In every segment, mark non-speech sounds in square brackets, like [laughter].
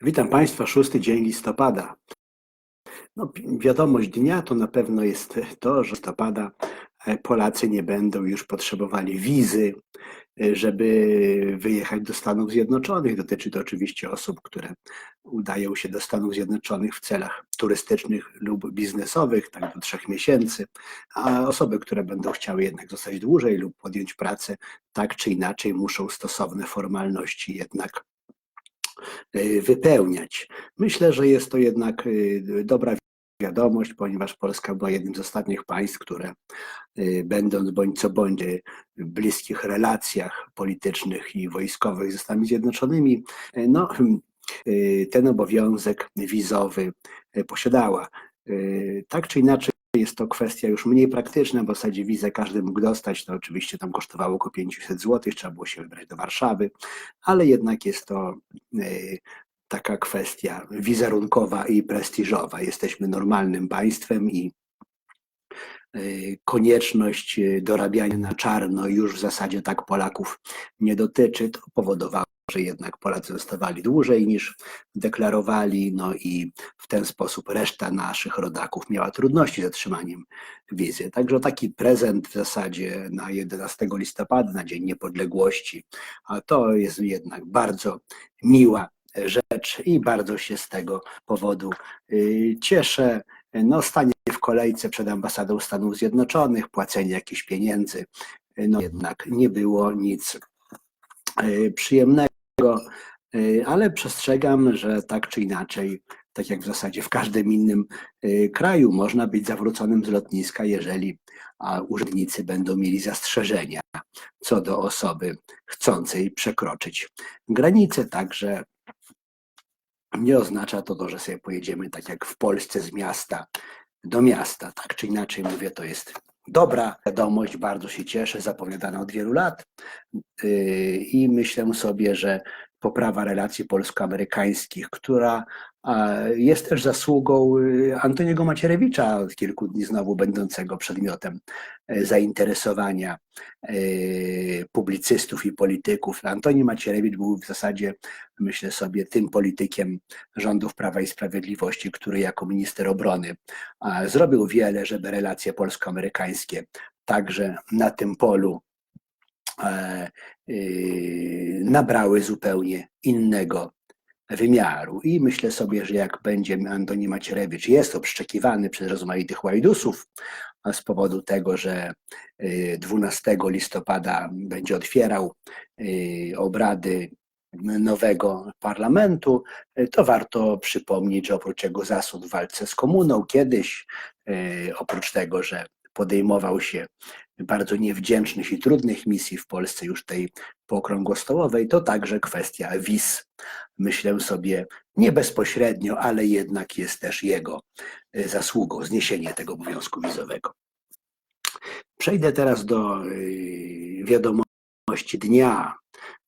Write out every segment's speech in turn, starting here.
Witam Państwa, szósty dzień listopada. No, wiadomość dnia to na pewno jest to, że listopada e, Polacy nie będą już potrzebowali wizy, e, żeby wyjechać do Stanów Zjednoczonych. Dotyczy to oczywiście osób, które udają się do Stanów Zjednoczonych w celach turystycznych lub biznesowych, tak do trzech miesięcy, a osoby, które będą chciały jednak zostać dłużej lub podjąć pracę, tak czy inaczej muszą stosowne formalności jednak wypełniać. Myślę, że jest to jednak y, dobra wiadomość, ponieważ Polska była jednym z ostatnich państw, które y, będąc bądź co bądź w bliskich relacjach politycznych i wojskowych ze Stanami Zjednoczonymi, no, y, ten obowiązek wizowy posiadała. Tak czy inaczej, jest to kwestia już mniej praktyczna, bo w zasadzie wizę każdy mógł dostać, to oczywiście tam kosztowało około 500 zł, trzeba było się wybrać do Warszawy, ale jednak jest to y, taka kwestia wizerunkowa i prestiżowa. Jesteśmy normalnym państwem i y, konieczność y, dorabiania na czarno już w zasadzie tak Polaków nie dotyczy. To powodowało, że jednak Polacy zostawali dłużej niż deklarowali, no i w ten sposób reszta naszych rodaków miała trudności z otrzymaniem wizy. Także taki prezent w zasadzie na 11 listopada, na Dzień Niepodległości, a to jest jednak bardzo miła rzecz i bardzo się z tego powodu y, cieszę. No, stanie w kolejce przed ambasadą Stanów Zjednoczonych, płacenie jakichś pieniędzy, no jednak nie było nic y, przyjemnego, y, ale przestrzegam, że tak czy inaczej, tak jak w zasadzie w każdym innym y, kraju, można być zawróconym z lotniska, jeżeli urzędnicy będą mieli zastrzeżenia co do osoby chcącej przekroczyć granicę. Także nie oznacza to, to, że sobie pojedziemy tak jak w Polsce z miasta do miasta. Tak czy inaczej mówię, to jest dobra wiadomość, bardzo się cieszę, zapowiadana od wielu lat. Yy, i myślę sobie, że poprawa relacji polsko-amerykańskich, która jest też zasługą y, Antoniego Macierewicza, od kilku dni znowu będącego przedmiotem y, zainteresowania y, publicystów i polityków. Antoni Macierewicz był w zasadzie, myślę sobie, tym politykiem rządów Prawa i Sprawiedliwości, który jako minister obrony zrobił wiele, żeby relacje polsko-amerykańskie także na tym polu e, y, nabrały zupełnie innego wymiaru. I myślę sobie, że jak będzie Antoni Macierewicz, jest obszczekiwany przez rozmaitych łajdusów, z powodu tego, że y, 12 listopada będzie otwierał y, obrady nowego parlamentu, y, to warto przypomnieć, że oprócz jego zasług w walce z komuną kiedyś, y, oprócz tego, że podejmował się bardzo niewdzięcznych i trudnych misji w Polsce, już tej pookrągłostołowej, to także kwestia wiz. Myślę sobie nie bezpośrednio, ale jednak jest też jego y, zasługą zniesienie tego obowiązku wizowego. Przejdę teraz do y, wiadomości dnia.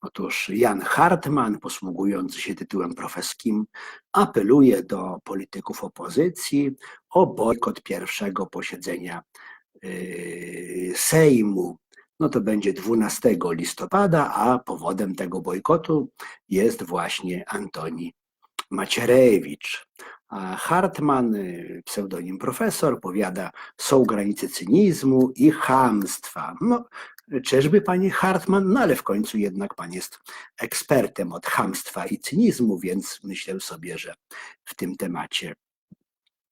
Otóż Jan Hartman, posługujący się tytułem profeskim, apeluje do polityków opozycji o bojkot pierwszego posiedzenia Sejmu. No to będzie 12 listopada, a powodem tego bojkotu jest właśnie Antoni Macierewicz. A Hartman, y, pseudonim profesor, powiada, są granice cynizmu i chamstwa. No, czyżby panie Hartman? No ale w końcu jednak pan jest ekspertem od chamstwa i cynizmu, więc myślę sobie, że w tym temacie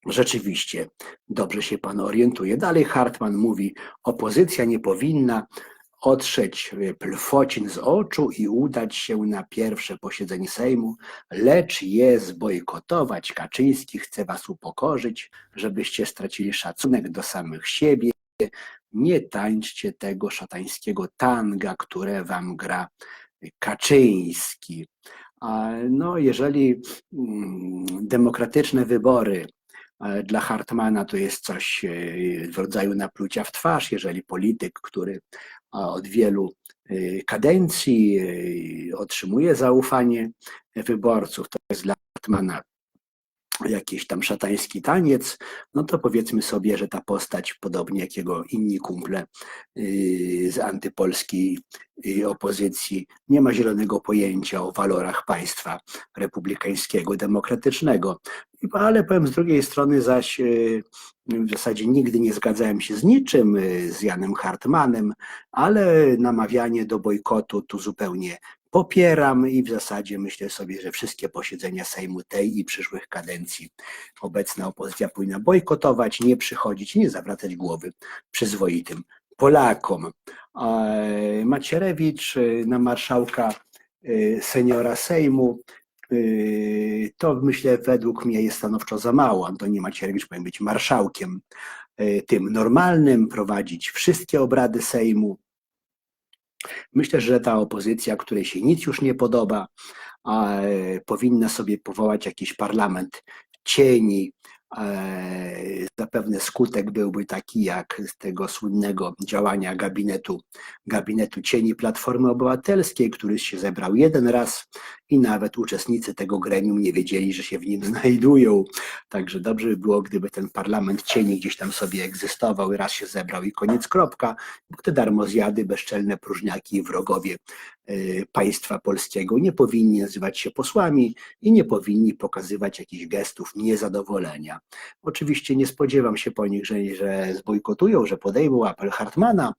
rzeczywiście dobrze się pan orientuje. Dalej Hartman mówi, opozycja nie powinna otrzeć y, plfocin z oczu i udać się na pierwsze posiedzenie Sejmu, lecz je zbojkotować. Kaczyński chce was upokorzyć, żebyście stracili szacunek do samych siebie. Nie tańczcie tego szatańskiego tanga, które wam gra Kaczyński. No, jeżeli mm, demokratyczne wybory e, dla Hartmana to jest coś e, w rodzaju naplucia w twarz, jeżeli polityk, który a, od wielu e, kadencji e, otrzymuje zaufanie wyborców, to jest dla Hartmana jakiś tam szatański taniec, no to powiedzmy sobie, że ta postać, podobnie jak jego inni kumple z antypolskiej opozycji, nie ma zielonego pojęcia o walorach państwa republikańskiego, demokratycznego. Ale powiem z drugiej strony zaś yy, w zasadzie nigdy nie zgadzałem się z niczym, z Janem Hartmanem, ale namawianie do bojkotu tu zupełnie popieram i w zasadzie myślę sobie, że wszystkie posiedzenia Sejmu tej i przyszłych kadencji obecna opozycja powinna bojkotować, nie przychodzić, nie zawracać głowy przyzwoitym Polakom. Macierewicz na marszałka y, seniora Sejmu y, to myślę według mnie jest stanowczo za mało. Antoni Macierewicz powinien być marszałkiem y, tym normalnym, prowadzić wszystkie obrady Sejmu, Myślę, że ta opozycja, której się nic już nie podoba, powinna sobie powołać jakiś parlament cieni, zapewne skutek byłby taki jak z tego słynnego działania gabinetu, gabinetu cieni Platformy Obywatelskiej, który się zebrał jeden raz i nawet uczestnicy tego gremium nie wiedzieli, że się w nim znajdują. Także dobrze by było, gdyby ten parlament cieni gdzieś tam sobie egzystował i raz się zebrał i koniec kropka, te darmozjady, bezczelne próżniaki i wrogowie e, państwa polskiego nie powinni nazywać się posłami i nie powinni pokazywać jakichś gestów niezadowolenia. Oczywiście nie spodziewam się po nich, że, że zbojkotują, że podejmą apel Hartmana,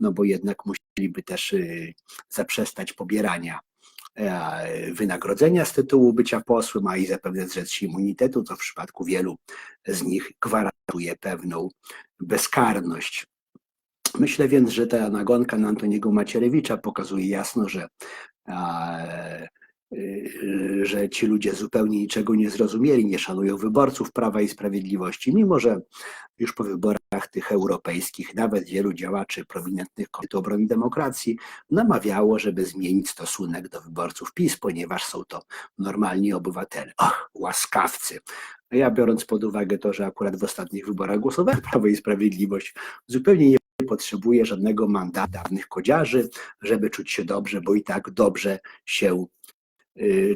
no bo jednak musieliby też y, zaprzestać pobierania e, wynagrodzenia z tytułu bycia posłem, a i zapewne zrzec się immunitetu, co w przypadku wielu z nich gwarantuje pewną bezkarność. Myślę więc, że ta nagonka na Antoniego Macierewicza pokazuje jasno, że że ci ludzie zupełnie niczego nie zrozumieli, nie szanują wyborców Prawa i Sprawiedliwości, mimo że już po wyborach tych europejskich nawet wielu działaczy prowinentnych Komitetu Obrony Demokracji namawiało, żeby zmienić stosunek do wyborców PiS, ponieważ są to normalni obywatele. Och, łaskawcy. Ja biorąc pod uwagę to, że akurat w ostatnich wyborach głosowałem [laughs] Prawo i Sprawiedliwość, zupełnie nie potrzebuję żadnego mandatu dawnych kodziarzy, żeby czuć się dobrze, bo i tak dobrze się Y,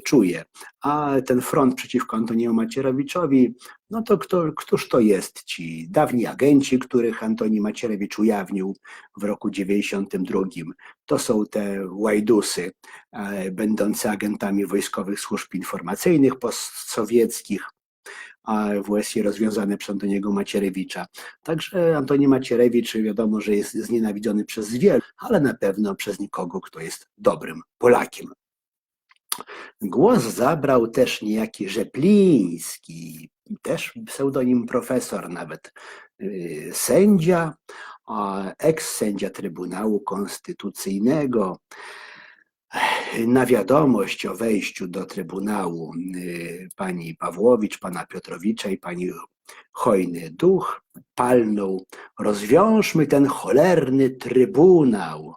czuje. A ten front przeciwko Antoniemu Macierewiczowi, no to kto, któż to jest ci dawni agenci, których Antoni Macierewicz ujawnił w roku 92? To są te łajdusy, e, będące agentami wojskowych służb informacyjnych postsowieckich, a USA rozwiązane przez Antoniego Macierewicza. Także Antoni Macierewicz wiadomo, że jest znienawidzony przez wielu, ale na pewno przez nikogo, kto jest dobrym Polakiem. Głos zabrał też niejaki Rzepliński, też pseudonim profesor nawet, y, sędzia, eks-sędzia Trybunału Konstytucyjnego. Na wiadomość o wejściu do Trybunału y, pani Pawłowicz, pana Piotrowicza i pani Hojny Duch palnął, rozwiążmy ten cholerny Trybunał.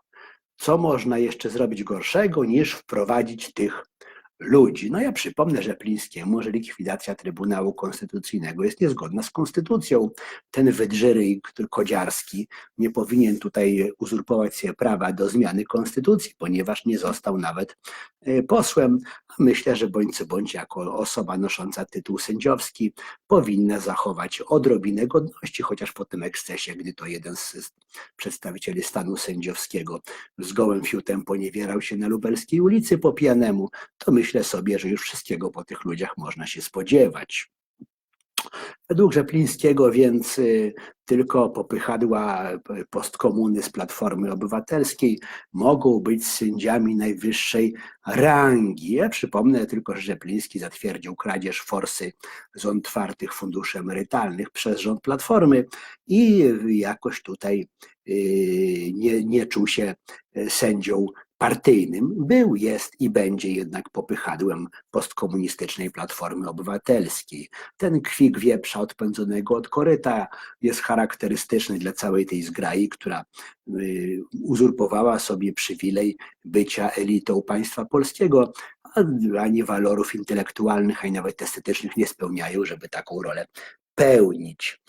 Co można jeszcze zrobić gorszego niż wprowadzić tych ludzi. No ja przypomnę Rzeplińskiemu, że likwidacja Trybunału Konstytucyjnego jest niezgodna z konstytucją. Ten wydrzyryj kodziarski nie powinien tutaj uzurpować sobie prawa do zmiany konstytucji, ponieważ nie został nawet e, posłem. Myślę, że bądź co bądź jako osoba nosząca tytuł sędziowski powinna zachować odrobinę godności, chociaż po tym ekscesie, gdy to jeden z przedstawicieli stanu sędziowskiego z gołym fiutem poniewierał się na lubelskiej ulicy po pijanemu, to myślę, myślę sobie, że już wszystkiego po tych ludziach można się spodziewać. Według Rzeplińskiego więc y, tylko popychadła postkomuny z Platformy Obywatelskiej mogą być sędziami najwyższej rangi. Ja przypomnę tylko, że Rzepliński zatwierdził kradzież forsy z otwartych funduszy emerytalnych przez rząd Platformy i jakoś tutaj y, nie, nie czuł się y, sędzią partyjnym był, jest i będzie jednak popychadłem postkomunistycznej Platformy Obywatelskiej. Ten kwik wieprza odpędzonego od koryta jest charakterystyczny dla całej tej zgrai, która y, uzurpowała sobie przywilej bycia elitą państwa polskiego, ani walorów intelektualnych, ani nawet estetycznych nie spełniają, żeby taką rolę pełnić.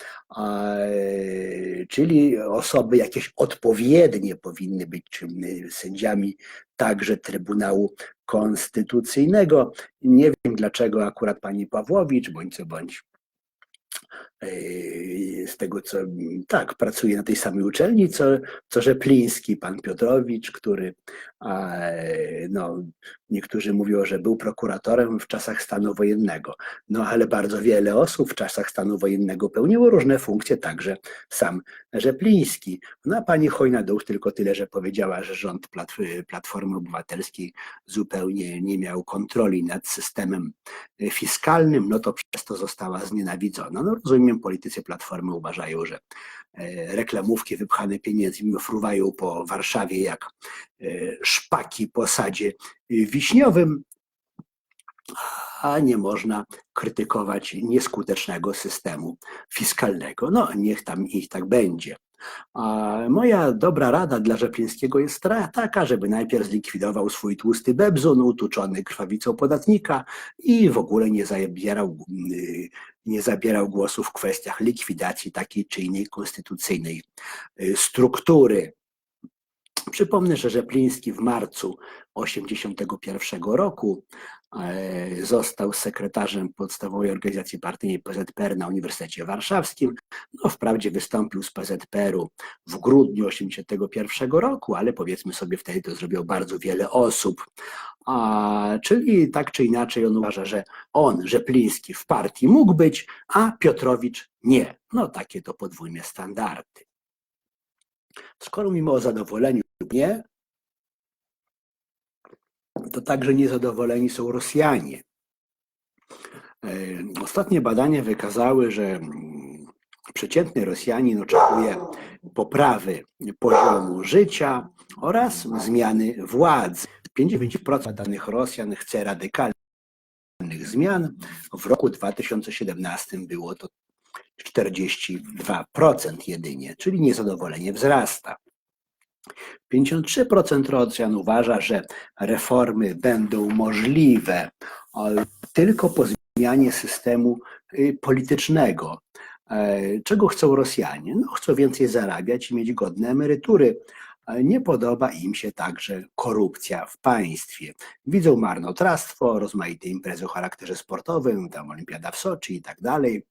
Czyli osoby jakieś odpowiednie powinny być sędziami także Trybunału konstytucyjnego. Nie wiem dlaczego akurat pani Pawłowicz, bądź co bądź z tego co tak, pracuje na tej samej uczelni, co, co Rzepliński, pan Piotrowicz, który a, no, niektórzy mówią, że był prokuratorem w czasach stanu wojennego. No ale bardzo wiele osób w czasach stanu wojennego pełniło różne funkcje, także sam Rzepliński. No a pani Chojna-Duch tylko tyle, że powiedziała, że rząd Platf- Platformy Obywatelskiej zupełnie nie miał kontroli nad systemem fiskalnym, no to przez to została znienawidzona. No rozumiem, politycy Platformy uważają, że e, reklamówki wypchane pieniędzmi fruwają po Warszawie jak e, szpaki po sadzie wiśniowym, a nie można krytykować nieskutecznego systemu fiskalnego. No, niech tam ich tak będzie. A moja dobra rada dla Rzeplińskiego jest taka, żeby najpierw zlikwidował swój tłusty bebzun utuczony krwawicą podatnika i w ogóle nie zabierał, nie zabierał głosu w kwestiach likwidacji takiej czy innej konstytucyjnej y, struktury. Przypomnę, że Rzepliński w marcu 1981 roku e, został sekretarzem podstawowej organizacji partyjnej PZPR na Uniwersytecie Warszawskim. No, wprawdzie wystąpił z PZPR-u w grudniu 1981 roku, ale powiedzmy sobie wtedy to zrobiło bardzo wiele osób. A, czyli tak czy inaczej on uważa, że on, Rzepliński w partii mógł być, a Piotrowicz nie. No takie to podwójne standardy. Skoro mimo o zadowoleniu nie, to także niezadowoleni są Rosjanie. E, Ostatnie badania wykazały, że mm, przeciętny Rosjanin oczekuje poprawy poziomu życia oraz zmiany władzy. 59% danych Rosjan chce radykalnych zmian. W roku 2017 było to 42% jedynie, czyli niezadowolenie wzrasta. 53% Rosjan uważa, że reformy będą możliwe tylko po zmianie systemu y, politycznego. E, Czego chcą Rosjanie? No, chcą więcej zarabiać i mieć godne emerytury. Nie podoba im się także korupcja w państwie. Widzą marnotrawstwo, rozmaite imprezy o charakterze sportowym, tam olimpiada w Soczi i tak dalej,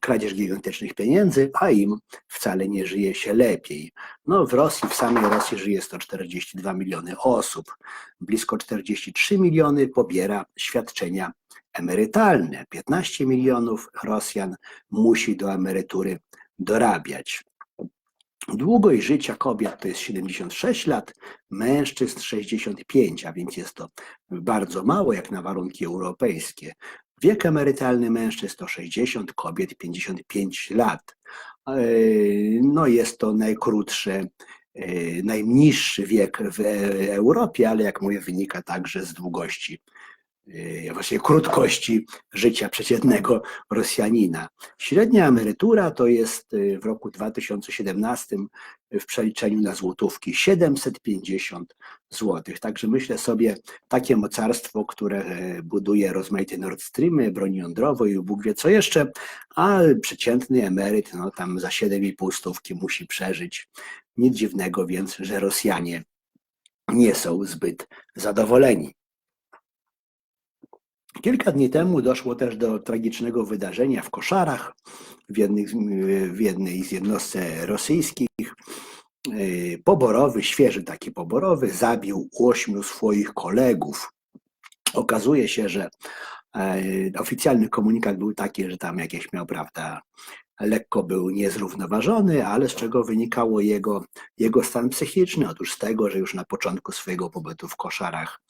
kradzież gigantycznych pieniędzy, a im wcale nie żyje się lepiej. No w Rosji, w samej Rosji żyje 142 miliony osób. Blisko 43 miliony pobiera świadczenia emerytalne. 15 milionów Rosjan musi do emerytury dorabiać. Długość życia kobiet to jest 76 lat, mężczyzn 65, a więc jest to bardzo mało jak na warunki europejskie. Wiek emerytalny mężczyzn to 60, kobiet 55 lat. E, No jest to najkrótszy, e, najniższy wiek w e- Europie, ale jak mówię, wynika także z długości, e, właściwie krótkości życia przeciętnego Rosjanina. Średnia emerytura to jest e, w roku 2017 w przeliczeniu na złotówki 750 zł. Także myślę sobie, takie mocarstwo, które e, buduje rozmaite Nord Streamy, broń jądrową i Bóg wie co jeszcze, a przeciętny emeryt no, tam za 7,5 stówki musi przeżyć. Nic dziwnego więc, że Rosjanie nie są zbyt zadowoleni. Kilka dni temu doszło też do tragicznego wydarzenia w Koszarach, w, jednych, w jednej z jednostce rosyjskich. Yy, Poborowy, świeży taki poborowy, zabił ośmiu swoich kolegów. Okazuje się, że e, oficjalny komunikat był taki, że tam jakieś miał, prawda, lekko był niezrównoważony, ale z czego wynikało jego, jego stan psychiczny? Otóż z tego, że już na początku swojego pobytu w koszarach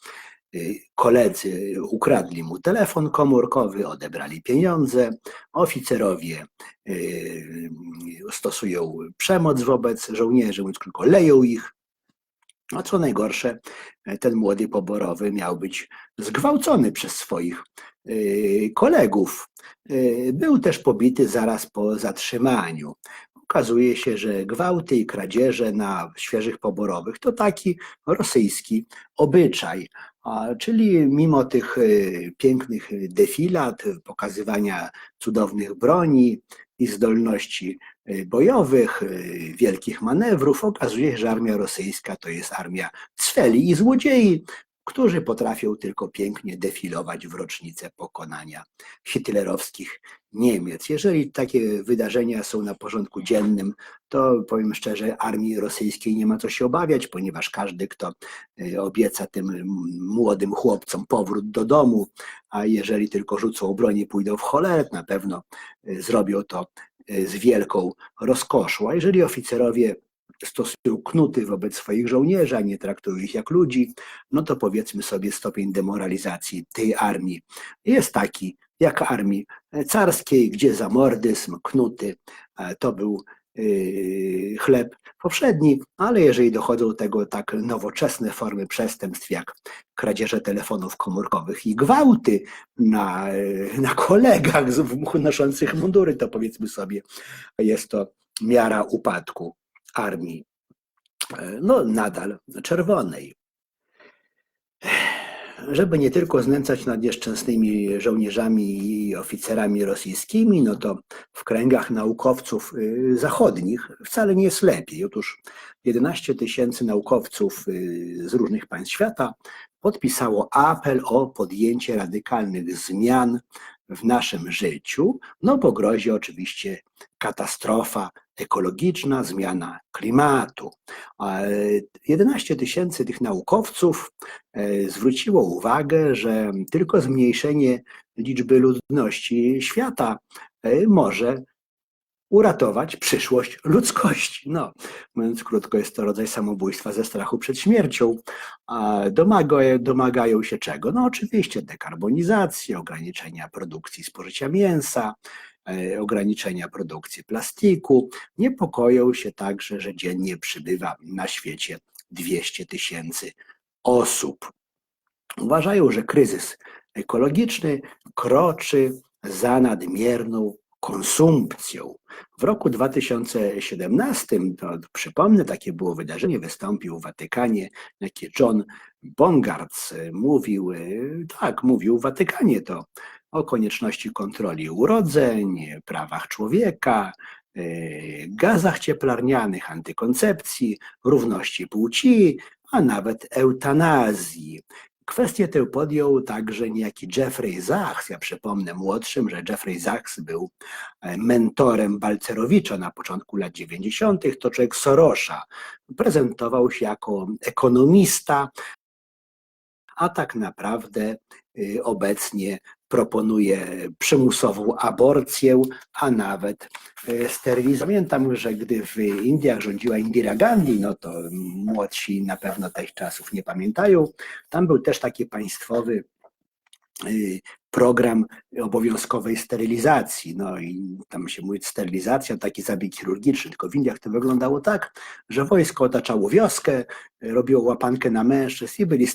koledzy ukradli mu telefon komórkowy, odebrali pieniądze, oficerowie y, stosują przemoc wobec żołnierzy, mówiąc krótko, leją ich. A co najgorsze, ten młody poborowy miał być zgwałcony przez swoich y, kolegów. Y, Był też pobity zaraz po zatrzymaniu. Okazuje się, że gwałty i kradzieże na świeżych poborowych to taki rosyjski obyczaj. Czyli mimo tych y, pięknych defilat, pokazywania cudownych broni i zdolności y, bojowych, y, wielkich manewrów, okazuje się, że armia rosyjska to jest armia cweli i złodziei, którzy potrafią tylko pięknie defilować w rocznicę pokonania hitlerowskich Niemiec. Jeżeli takie wydarzenia są na porządku dziennym, to powiem szczerze, armii rosyjskiej nie ma co się obawiać, ponieważ każdy, kto y, obieca tym młodym chłopcom powrót do domu, a jeżeli tylko rzucą broń i pójdą w cholerę, na pewno y, zrobią to y, z wielką rozkoszą. A jeżeli oficerowie stosują knuty wobec swoich żołnierzy, a nie traktują ich jak ludzi, no to powiedzmy sobie stopień demoralizacji tej armii. Jest taki, jak armii carskiej, gdzie zamordyzm, knuty to był yy, chleb powszedni, ale jeżeli dochodzą do tego tak nowoczesne formy przestępstw jak kradzieże telefonów komórkowych i gwałty na, na kolegach noszących mundury, to powiedzmy sobie, jest to miara upadku armii, no nadal czerwonej. Żeby nie tylko znęcać nad nieszczęsnymi żołnierzami i oficerami rosyjskimi, no to w kręgach naukowców y, zachodnich wcale nie jest lepiej. Otóż 11 tysięcy naukowców y, z różnych państw świata podpisało apel o podjęcie radykalnych zmian w naszym życiu, no po grozie oczywiście katastrofa ekologiczna, zmiana klimatu. 11 tysięcy tych naukowców e, zwróciło uwagę, że tylko zmniejszenie liczby ludności świata e, może uratować przyszłość ludzkości. No, mówiąc krótko, jest to rodzaj samobójstwa ze strachu przed śmiercią. Domagają, domagają się czego? No oczywiście dekarbonizacji, ograniczenia produkcji spożycia mięsa, e, ograniczenia produkcji plastiku. Niepokoją się także, że dziennie przybywa na świecie 200 tysięcy osób. Uważają, że kryzys ekologiczny kroczy za nadmierną konsumpcją. W roku 2017, to przypomnę, takie było wydarzenie, wystąpił w Watykanie, jakie John Bongartz mówił, tak, mówił w Watykanie to o konieczności kontroli urodzeń, prawach człowieka, gazach cieplarnianych, antykoncepcji, równości płci, a nawet eutanazji. Kwestię tę podjął także niejaki Jeffrey Zachs. Ja przypomnę młodszym, że Jeffrey Zachs był e, mentorem Balcerowicza na początku lat 90., to człowiek Sorosza. Prezentował się jako ekonomista, a tak naprawdę y, obecnie proponuje przymusową aborcję, a nawet e, sterylizację. Pamiętam, że gdy w Indiach rządziła Indira Gandhi, no to młodsi na pewno tych czasów nie pamiętają, tam był też taki państwowy y, program obowiązkowej sterylizacji. No i tam się mówi sterylizacja, taki zabieg chirurgiczny, tylko w Indiach to wyglądało tak, że wojsko otaczało wioskę, robiło łapankę na mężczyzn i byli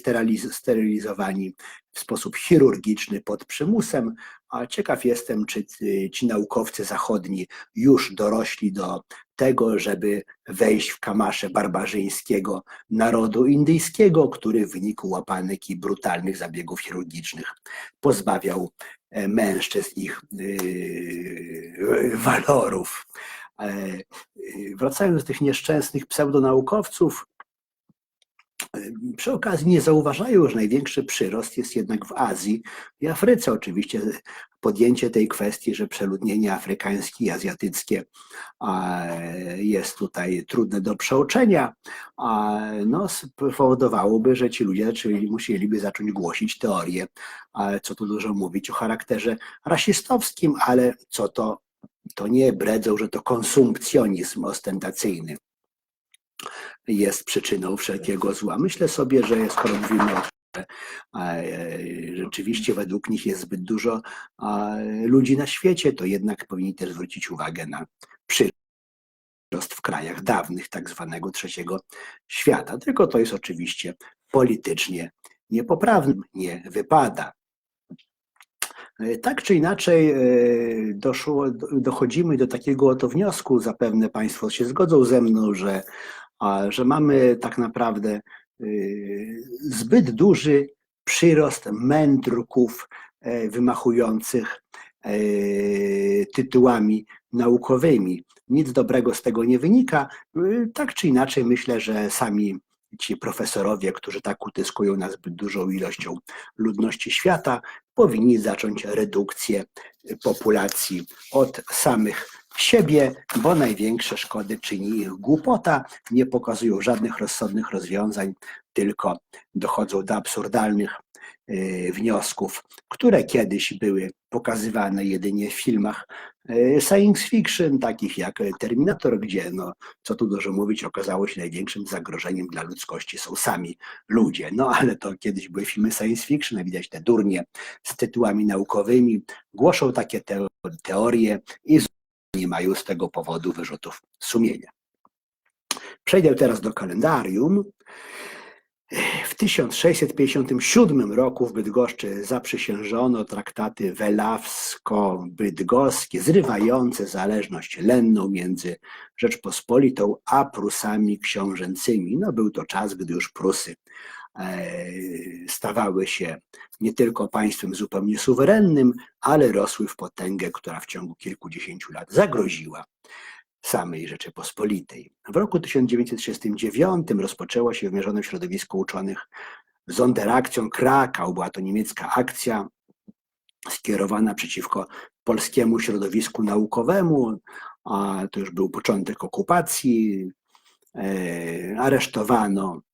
sterylizowani w sposób chirurgiczny pod przymusem. A ciekaw jestem, czy ci naukowcy zachodni już dorośli do tego, żeby wejść w kamasze barbarzyńskiego narodu indyjskiego, który w wyniku łapanek i brutalnych zabiegów chirurgicznych pozbawiał e, mężczyzn ich e, walorów. E, wracając do tych nieszczęsnych pseudonaukowców, przy okazji nie zauważają, że największy przyrost jest jednak w Azji i Afryce. Oczywiście podjęcie tej kwestii, że przeludnienie afrykańskie i azjatyckie jest tutaj trudne do przeoczenia, no, spowodowałoby, że ci ludzie zaczęli, musieliby zacząć głosić teorie, co tu dużo mówić o charakterze rasistowskim, ale co to, to nie bredzą, że to konsumpcjonizm ostentacyjny jest przyczyną wszelkiego zła. Myślę sobie, że skoro mówimy o że rzeczywiście według nich jest zbyt dużo ludzi na świecie, to jednak powinni też zwrócić uwagę na przyrost w krajach dawnych, tak zwanego trzeciego świata. Tylko to jest oczywiście politycznie niepoprawne, nie wypada. Tak czy inaczej e, doszło, dochodzimy do takiego oto wniosku, zapewne Państwo się zgodzą ze mną, że że mamy tak naprawdę y, zbyt duży przyrost mędrków e, wymachujących e, tytułami naukowymi. Nic dobrego z tego nie wynika. Y, tak czy inaczej, myślę, że sami ci profesorowie, którzy tak utyskują nas zbyt dużą ilością ludności świata, powinni zacząć redukcję populacji od samych siebie, bo największe szkody czyni ich głupota, nie pokazują żadnych rozsądnych rozwiązań, tylko dochodzą do absurdalnych y, wniosków, które kiedyś były pokazywane jedynie w filmach y, science fiction, takich jak Terminator, gdzie, no, co tu dużo mówić, okazało się największym zagrożeniem dla ludzkości są sami ludzie. No ale to kiedyś były filmy science fiction, a widać te durnie z tytułami naukowymi, głoszą takie te teorie i nie mają z tego powodu wyrzutów sumienia. Przejdę teraz do kalendarium. W 1657 roku w Bydgoszczy zaprzysiężono traktaty welawsko-bydgoskie zrywające zależność lenną między Rzeczpospolitą a Prusami książęcymi. No, był to czas, gdy już Prusy stawały się nie tylko państwem zupełnie suwerennym, ale rosły w potęgę, która w ciągu kilkudziesięciu lat zagroziła samej Rzeczypospolitej. W roku 1939 rozpoczęła się w mierzonym środowisku uczonych Sonderakcją Krakau. Była to niemiecka akcja skierowana przeciwko polskiemu środowisku naukowemu. A to już był początek okupacji. E, aresztowano e,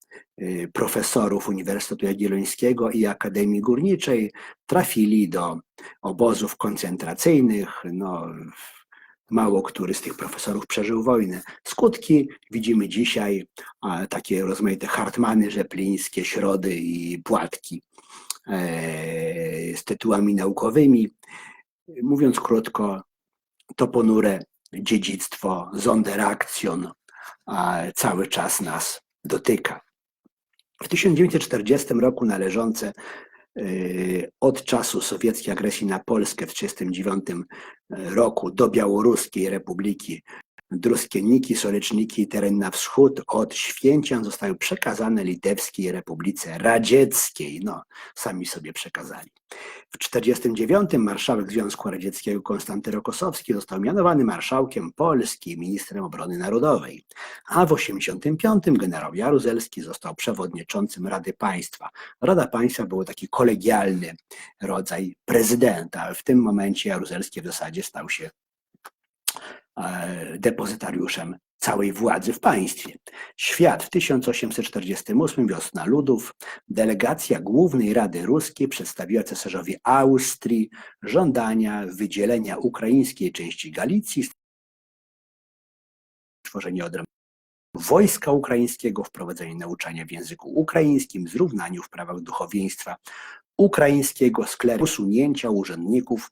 profesorów Uniwersytetu Jagiellońskiego i Akademii Górniczej. Trafili do obozów koncentracyjnych. No, Mało który z tych profesorów przeżył wojnę. Skutki widzimy dzisiaj, a takie rozmaite hartmany rzeplińskie, środy i płatki e, z tytułami naukowymi. Mówiąc krótko, to ponure dziedzictwo Sonderaktion cały czas nas dotyka. W 1940 roku należące Y, od czasu sowieckiej agresji na Polskę w 1939 roku do Białoruskiej Republiki Druskienniki, Soleczniki i teren na wschód od Święcian zostały przekazane Litewskiej Republice Radzieckiej. No, sami sobie przekazali. W 1949 marszałek Związku Radzieckiego Konstanty Rokosowski został mianowany marszałkiem Polski, ministrem obrony narodowej, a w 1985 generał Jaruzelski został przewodniczącym Rady Państwa. Rada Państwa był taki kolegialny rodzaj prezydenta, w tym momencie Jaruzelski w zasadzie stał się depozytariuszem całej władzy w państwie. Świat w 1848 wiosna ludów, delegacja Głównej Rady Ruskiej przedstawiła cesarzowi Austrii żądania wydzielenia ukraińskiej części Galicji, stworzenia odrębnego wojska ukraińskiego, wprowadzenie nauczania w języku ukraińskim, zrównaniu w prawach duchowieństwa ukraińskiego sklepu, usunięcia urzędników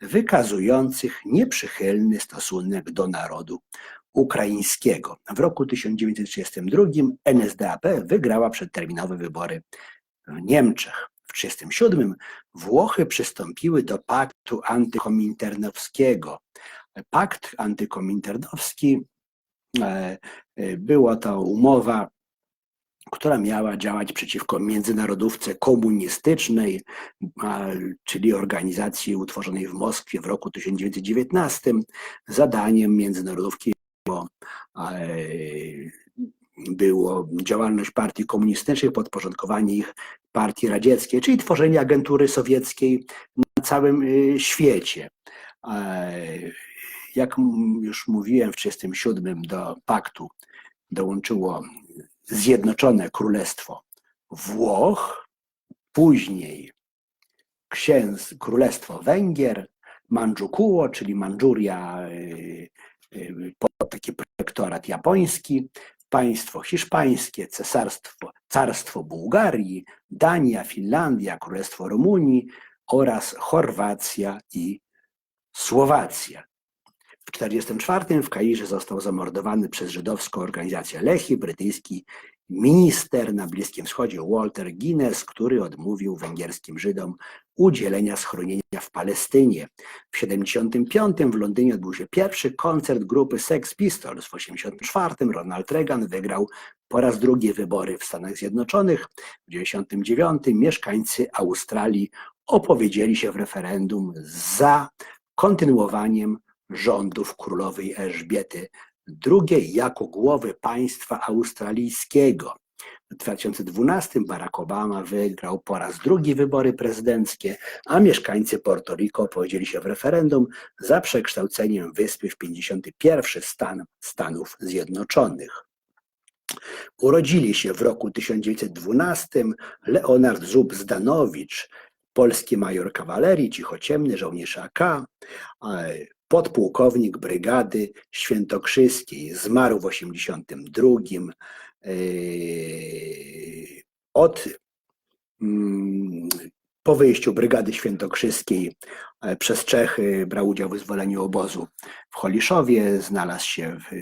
wykazujących nieprzychylny stosunek do narodu ukraińskiego. W roku 1932 NSDAP wygrała przedterminowe wybory w Niemczech. W 1937 Włochy przystąpiły do paktu antykominternowskiego. Pakt antykominternowski e, e, była to umowa która miała działać przeciwko międzynarodówce komunistycznej, czyli organizacji utworzonej w Moskwie w roku 1919. Zadaniem międzynarodówki było, było działalność partii komunistycznej, podporządkowanie ich partii radzieckiej, czyli tworzenie agentury sowieckiej na całym y, świecie. Jak już mówiłem, w 1937 do paktu dołączyło Zjednoczone Królestwo Włoch, później księz, Królestwo Węgier, Mandżukuo, czyli Mandżuria, y, y, taki protektorat japoński, państwo hiszpańskie, cesarstwo, carstwo Bułgarii, Dania, Finlandia, Królestwo Rumunii oraz Chorwacja i Słowacja. W 1944 w Kairze został zamordowany przez żydowską organizację Lehi brytyjski minister na Bliskim Wschodzie Walter Guinness, który odmówił węgierskim Żydom udzielenia schronienia w Palestynie. W 1975 w Londynie odbył się pierwszy koncert grupy Sex Pistols. W 1984 Ronald Reagan wygrał po raz drugi wybory w Stanach Zjednoczonych. W 1999 mieszkańcy Australii opowiedzieli się w referendum za kontynuowaniem rządów królowej Elżbiety II jako głowy państwa australijskiego. W 2012 Barack Obama wygrał po raz drugi wybory prezydenckie, a mieszkańcy Porto Rico opowiedzieli się w referendum za przekształceniem wyspy w 51 stan Stanów Zjednoczonych. Urodzili się w roku 1912 Leonard Zub-Zdanowicz, polski major kawalerii, cichociemny żołnierz AK, podpułkownik brygady świętokrzyskiej, zmarł w 1982. e, Od mm, po wyjściu Brygady Świętokrzyskiej e, przez Czechy brał udział w wyzwoleniu obozu w Holiszowie, znalazł się w,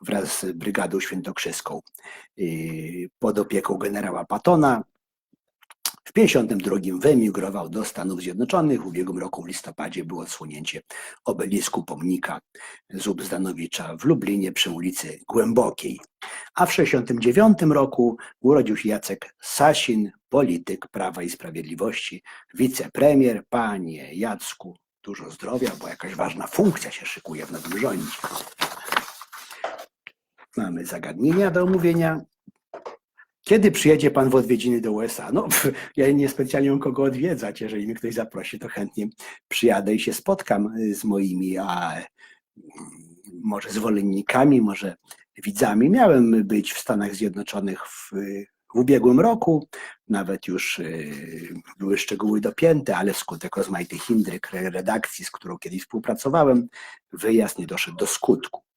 wraz z Brygadą Świętokrzyską pod opieką generała Patona. W 1952 wyemigrował do Stanów Zjednoczonych. W ubiegłym roku w listopadzie było odsłonięcie obelisku pomnika Zubzdanowicza w Lublinie przy ulicy Głębokiej. A w 1969 roku urodził się Jacek Sasin, polityk Prawa i Sprawiedliwości, wicepremier. Panie Jacku, dużo zdrowia, bo jakaś ważna funkcja się szykuje w nowym rządzie. Mamy zagadnienia do omówienia. Kiedy przyjedzie pan w odwiedziny do USA? No, ja nie specjalnie mam kogo odwiedzać. Jeżeli mnie ktoś zaprosi, to chętnie przyjadę i się spotkam y, z moimi, a mm, może zwolennikami, może widzami. Miałem być w Stanach Zjednoczonych w, w ubiegłym roku. Nawet już y, były szczegóły dopięte, ale wskutek rozmaitych indryk redakcji, z którą kiedyś współpracowałem, wyjazd nie doszedł do skutku.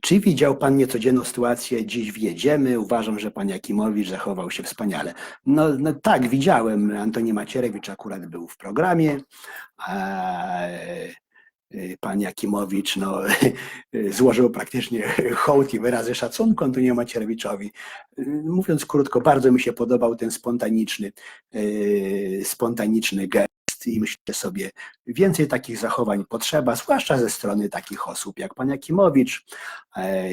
Czy widział Pan niecodzienną sytuację? Dziś wjedziemy. Uważam, że Pan Jakimowicz zachował się wspaniale. No, no tak, widziałem. Antoni Macierewicz akurat był w programie. Eee, Pan Jakimowicz no, [laughs] złożył praktycznie hołd i wyrazy szacunku Antoniemu Macierewiczowi. Mówiąc krótko, bardzo mi się podobał ten spontaniczny, spontaniczny gest i myślę sobie, więcej takich zachowań potrzeba, zwłaszcza ze strony takich osób jak pan Jakimowicz, e,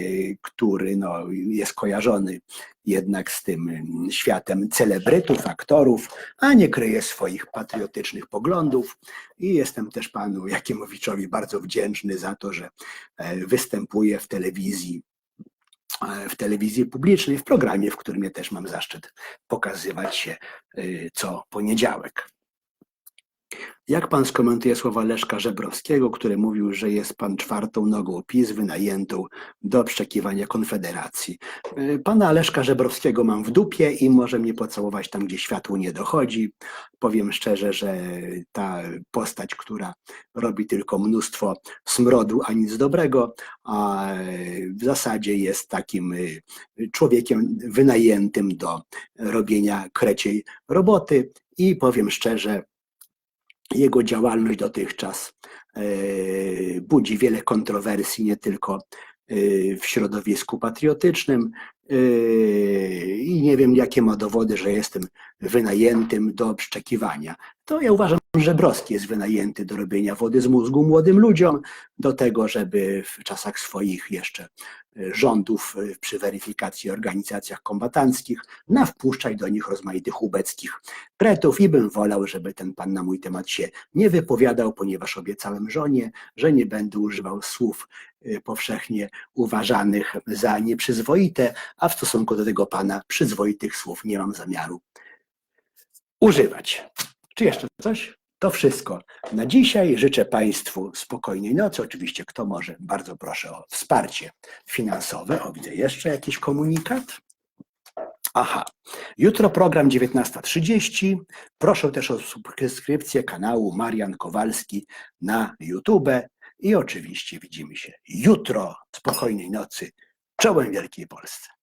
który no, jest kojarzony jednak z tym mm, światem celebrytów, aktorów, a nie kryje swoich patriotycznych poglądów. I jestem też panu Jakimowiczowi bardzo wdzięczny za to, że e, występuje w telewizji e, w telewizji publicznej, w programie, w którym ja też mam zaszczyt pokazywać się co poniedziałek. Jak pan skomentuje słowa Leszka Żebrowskiego, który mówił, że jest pan czwartą nogą PiS wynajętą do przekiwania Konfederacji? Y, pana Leszka Żebrowskiego mam w dupie i może mnie pocałować tam, gdzie światło nie dochodzi. Powiem szczerze, że ta postać, która robi tylko mnóstwo smrodu, a nic dobrego, a w zasadzie jest takim y, człowiekiem wynajętym do robienia kreciej roboty i powiem szczerze, jego działalność dotychczas e, budzi wiele kontrowersji, nie tylko e, w środowisku patriotycznym i nie wiem, jakie ma dowody, że jestem wynajętym do obszczekiwania. To ja uważam, że Broski jest wynajęty do robienia wody z mózgu młodym ludziom, do tego, żeby w czasach swoich jeszcze rządów przy weryfikacji organizacjach kombatanckich, nawpuszczać do nich rozmaitych ubeckich pretów i bym wolał, żeby ten pan na mój temat się nie wypowiadał, ponieważ obiecałem żonie, że nie będę używał słów y, powszechnie uważanych za nieprzyzwoite, a w stosunku do tego pana przyzwoitych słów nie mam zamiaru używać. Czy jeszcze coś? To wszystko na dzisiaj. Życzę Państwu spokojnej nocy. Oczywiście, kto może, bardzo proszę o wsparcie finansowe. O, widzę jeszcze jakiś komunikat. Aha, jutro program 19.30. Proszę też o subskrypcję kanału Marian Kowalski na YouTube. I oczywiście widzimy się jutro. Spokojnej nocy. Czołem Wielkiej Polsce.